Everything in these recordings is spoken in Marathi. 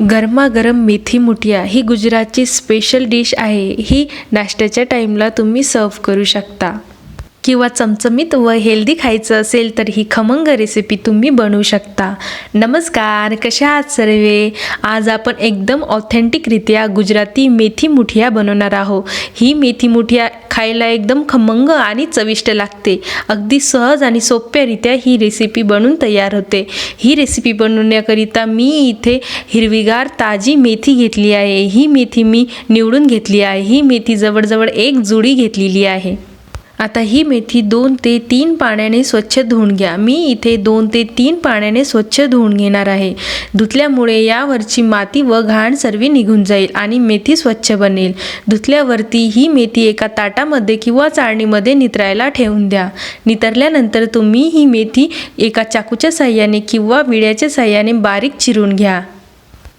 गरमागरम मेथी मुठिया ही गुजरातची स्पेशल डिश आहे. ही नाश्त्याच्या टाईमला तुम्ही सर्व करू शकता. किंवा चमचमीत व हेल्दी खायचं असेल तर ही खमंग रेसिपी तुम्ही बनवू शकता. नमस्कार कशा आहात सर्वे? आज आपण एकदम ऑथेंटिकरित्या गुजराती मेथी मुठिया बनवणार आहोत. ही मेथी मुठिया खायला एकदम खमंग आणि चविष्ट लागते. अगदी सहज आणि सोप्यारित्या ही रेसिपी बनून तयार होते. ही रेसिपी बनवण्याकरिता मी इथे हिरवीगार ताजी मेथी घेतली आहे. ही मेथी मी निवडून घेतली आहे. ही मेथी जवळजवळ एक जुडी घेतलेली आहे. आता ही मेथी दोन ते तीन पाण्याने स्वच्छ धुवून घ्या. मी इथे दोन ते तीन पाण्याने स्वच्छ धुवून घेणार आहे. धुतल्यामुळे यावरची माती व घाण सर्व निघून जाईल आणि मेथी स्वच्छ बनेल. धुतल्यावरती ही मेथी एका ताटामध्ये किंवा चाळणीमध्ये नितरायला ठेवून द्या. नितरल्यानंतर तुम्ही ही मेथी एका चाकूच्या साह्याने किंवा विड्याच्या साह्याने बारीक चिरून घ्या.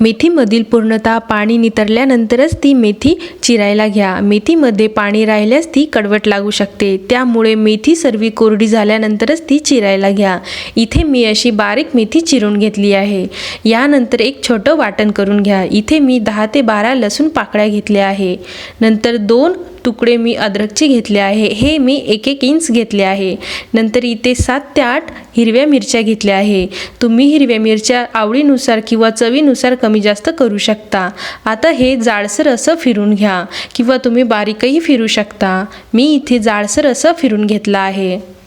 मेथीमधील पूर्णतः पाणी नितरल्यानंतरच ती मेथी चिरायला घ्या. मेथीमध्ये पाणी राहिल्यास ती कडवट लागू शकते. त्यामुळे मेथी सर्व कोरडी झाल्यानंतरच ती चिरायला घ्या. इथे मी अशी बारीक मेथी चिरून घेतली आहे. यानंतर एक छोटं वाटण करून घ्या. इथे मी दहा ते बारा लसूण पाकळ्या घेतल्या आहे. नंतर दोन तुकडे मी अद्रकचे घेतले आहे. हे मी एक एक इंच घेतले आहे. नंतर इथे सात ते आठ हिरव्या मिरच्या घेतल्या आहे. तुम्ही हिरव्या मिरच्या आवडीनुसार किंवा चवीनुसार कमी जास्त करू शकता. आता हे जाडसर असं फिरून घ्या किंवा तुम्ही बारीकही फिरू शकता. मी इथे जाडसर असं फिरून घेतलं आहे.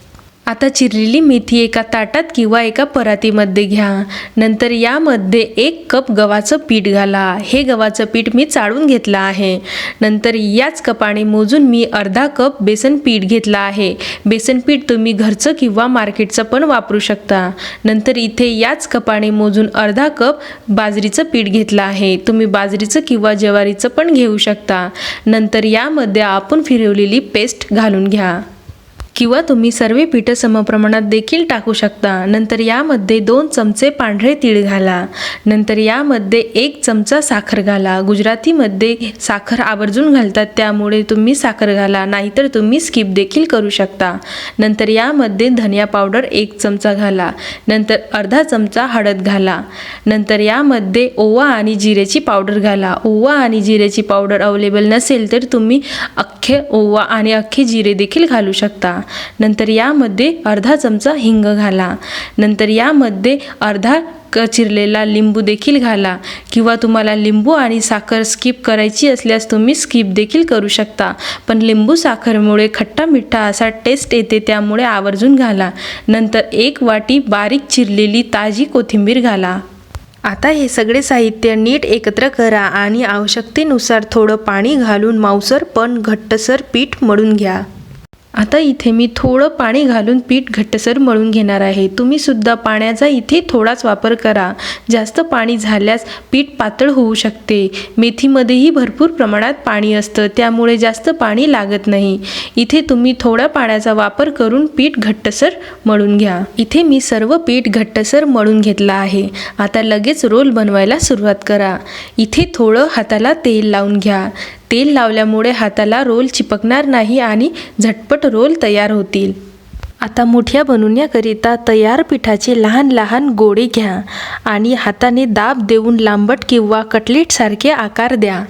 आता चिरलेली मेथी एका ताटात किंवा एका परातीमध्ये घ्या. नंतर यामध्ये एक कप गव्हाचं पीठ घाला. हे गव्हाचं पीठ मी चाळून घेतलं आहे. नंतर याच कपाने मोजून मी अर्धा कप बेसन पीठ घेतलं आहे. बेसन पीठ तुम्ही घरचं किंवा मार्केटचं पण वापरू शकता. नंतर इथे याच कपाने मोजून अर्धा कप बाजरीचं पीठ घेतलं आहे. तुम्ही बाजरीचं किंवा ज्वारीचं पण घेऊ शकता. नंतर यामध्ये आपण फिरवलेली पेस्ट घालून घ्या. किंवा तुम्ही सर्व पिठं समप्रमाणात देखील टाकू शकता. नंतर यामध्ये दोन चमचे पांढरे तीळ घाला. नंतर यामध्ये एक चमचा साखर घाला. गुजरातीमध्ये साखर आवर्जून घालतात त्यामुळे तुम्ही साखर घाला नाहीतर तुम्ही स्किप देखील करू शकता. नंतर यामध्ये धनिया पावडर एक चमचा घाला. नंतर अर्धा चमचा हळद घाला. नंतर यामध्ये ओवा आणि जिरेची पावडर घाला. ओवा आणि जिरेची पावडर अवेलेबल नसेल तर तुम्ही अख्खे ओवा आणि अख्खे जिरे देखील घालू शकता. नंतर यामध्ये अर्धा चमचा हिंग घाला. नंतर यामध्ये अर्धा क चिरलेला लिंबू देखील घाला किंवा तुम्हाला लिंबू आणि साखर स्किप करायची असल्यास तुम्ही स्किप देखील करू शकता. पण लिंबू साखरमुळे खट्टा मिठ्ठा असा टेस्ट येते त्यामुळे आवर्जून घाला. नंतर एक वाटी बारीक चिरलेली ताजी कोथिंबीर घाला. आता हे सगळे साहित्य नीट एकत्र करा आणि आवश्यकतेनुसार थोडं पाणी घालून मांसर पण घट्टसर पीठ मळून घ्या. आता इथे मी थोडं पाणी घालून पीठ घट्टसर मळून घेणार आहे. तुम्ही सुद्धा पाण्याचा इथे थोडाच वापर करा. जास्त पाणी झाल्यास पीठ पातळ होऊ शकते. मेथीमध्येही भरपूर प्रमाणात पाणी असतं त्यामुळे जास्त पाणी लागत नाही. इथे तुम्ही थोड्या पाण्याचा वापर करून पीठ घट्टसर मळून घ्या. इथे मी सर्व पीठ घट्टसर मळून घेतलं आहे. आता लगेच रोल बनवायला सुरुवात करा. इथे थोडं हाताला तेल लावून घ्या. तेल लावल्यामुळे हाताला रोल चिपकणार नाही आणि झटपट रोल तयार होतील. आता मुठ्या बनवण्याकरिता तयार पिठाचे लहान लहान गोळे घ्या आणि हाताने दाब देऊन लांबट किंवा कटलेटसारखे आकार द्या.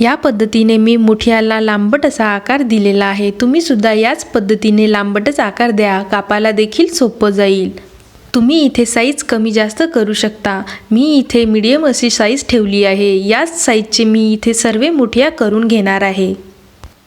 या पद्धतीने मी मुठ्याला लांबट असा आकार दिलेला आहे. तुम्हीसुद्धा याच पद्धतीने लांबटच आकार द्या. कापाला देखील सोपं जाईल. तुम्ही इथे साईज कमी जास्त करू शकता. मी इथे मीडियम अशी साईज ठेवली आहे. याच साईजचे मी इथे सर्व मुठ्या करून घेणार आहे.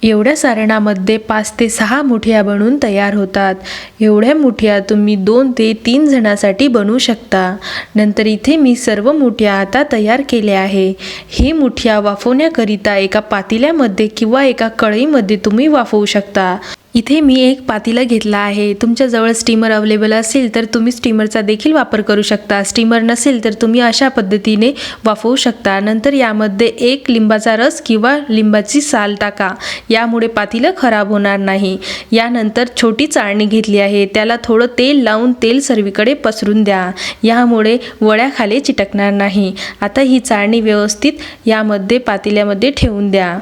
एवढ्या सारणामध्ये पाच ते सहा मुठ्या बनवून तयार होतात. एवढ्या मुठ्या तुम्ही दोन ते तीन जणांसाठी बनवू शकता. नंतर इथे मी सर्व मुठ्या आता तयार केल्या आहे. ही मुठ्या वाफवण्याकरिता एका पातेल्यामध्ये किंवा एका कढईमध्ये तुम्ही वाफवू शकता. इथे मी एक पातीला घेतला आहे. तुमच्याजवळ स्टीमर अवेलेबल असेल तर तुम्ही स्टीमरचा देखील वापर करू शकता. स्टीमर नसेल तर तुम्ही अशा पद्धतीने वाफवू शकता. नंतर यामध्ये एक लिंबाचा रस किंवा लिंबाची साल टाका. यामुळे पातीलं खराब होणार नाही. यानंतर छोटी चाळणी घेतली आहे. त्याला थोडं तेल लावून तेल सर्वीकडे पसरून द्या. यामुळे वड्याखाली चिटकणार नाही. आता ही चाळणी व्यवस्थित यामध्ये पातेल्यामध्ये ठेवून द्या.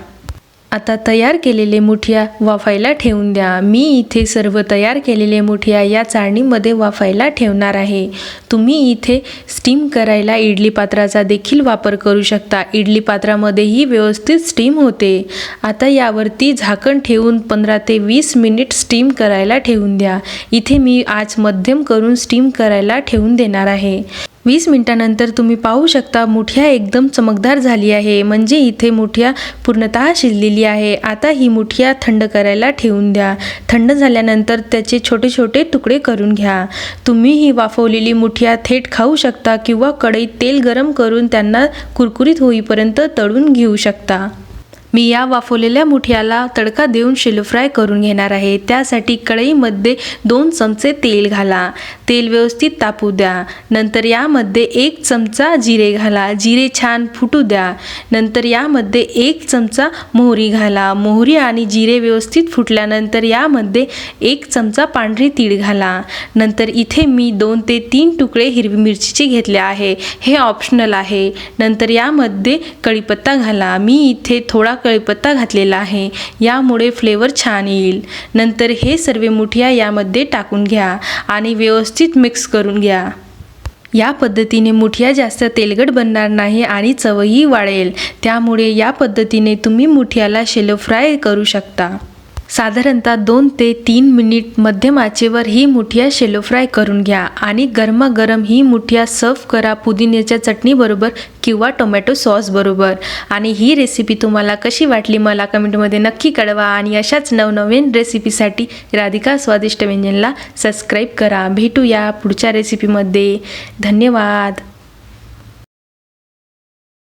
आता तयार केलेले मुठिया वाफायला ठेवून द्या. मी इथे सर्व तयार केलेले मुठिया या चाळणीमध्ये वाफायला ठेवणार आहे. तुम्ही इथे स्टीम करायला इडली पात्राचा देखील वापर करू शकता. इडली पात्रामध्येही व्यवस्थित स्टीम होते. आता यावरती झाकण ठेवून पंधरा ते वीस मिनिट स्टीम करायला ठेवून द्या. इथे मी आज मध्यम करून स्टीम करायला ठेवून देणार आहे. वीस मिनिटानंतर तुम्ही पाहू शकता मुठिया एकदम चमकदार झाली आहे. म्हणजे इथे मुठिया पूर्णतः शिजलेली आहे. आता ही मुठिया थंड करायला ठेवून द्या. थंड झाल्यानंतर त्याचे छोटे छोटे तुकडे करून घ्या. तुम्ही ही वाफवलेली मुठिया थेट खाऊ शकता किंवा कढईत तेल गरम करून त्यांना कुरकुरीत होईपर्यंत तळून घेऊ शकता. मी या वाफवलेल्या मुठियाला तडका देऊन शेलो फ्राय करून घेणार आहे. त्यासाठी कढईमध्ये दोन चमचे तेल घाला. तेल व्यवस्थित तापू द्या. नंतर यामध्ये एक चमचा जिरे घाला. जिरे छान फुटू द्या. नंतर यामध्ये एक चमचा मोहरी घाला. मोहरी आणि जिरे व्यवस्थित फुटल्यानंतर यामध्ये एक चमचा पांढरी तीळ घाला. नंतर इथे मी दोन ते तीन तुकडे हिरवी मिरचीचे घेतले आहे. हे ऑप्शनल आहे. नंतर यामध्ये कढीपत्ता घाला. मी इथे थोडा कढीपत्ता घातलेला आहे. यामुळे फ्लेवर छान येईल. नंतर हे सर्व मुठिया यामध्ये टाकून घ्या आणि व्यवस्थित मिक्स करून घ्या. या पद्धतीने मुठिया जास्त तेलगट बनणार नाही आणि चवही वाढेल. त्यामुळे या पद्धतीने तुम्ही मुठियाला शेलो फ्राय करू शकता. साधारणतः दोन ते तीन मिनिट मध्यम आचेवर ही मुठिया शेलो फ्राय करून घ्या आणि गरमागरम ही मुठिया सर्व करा पुदिन्याच्या चटणीबरोबर किंवा टोमॅटो सॉस बरोबर. आणि ही रेसिपी तुम्हाला कशी वाटली मला कमेंटमध्ये नक्की कळवा आणि अशाच नवनवीन रेसिपीसाठी राधिका स्वादिष्ट व्यंजनला सबस्क्राईब करा. भेटूया पुढच्या रेसिपीमध्ये धन्यवाद.